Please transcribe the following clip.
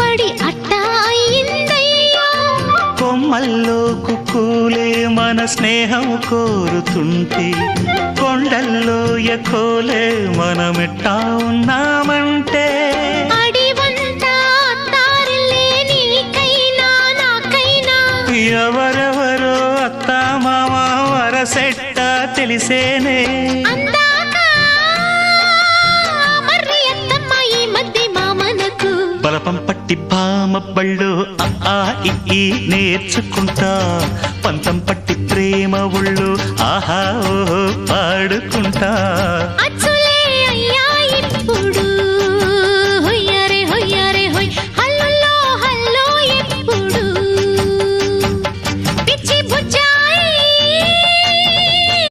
పడి అట్టాయిందయ్యా. కొమ్మల్లోకు కూలే మన స్నేహం కోరుతుంటే కొండల్లో ఎకోలే మనమిట్టా ఉన్నామంటే. ఎవరెవరో అత్త మామ వరసెట్ట తెలిసేనే. బలపం పట్టి బళ్ళు ఆ ఇ ఈ నేర్చుకుంటా. పంతం పట్టి ప్రేమ ఒళ్ళు ఆహా ఓహో పాడుకుంటా.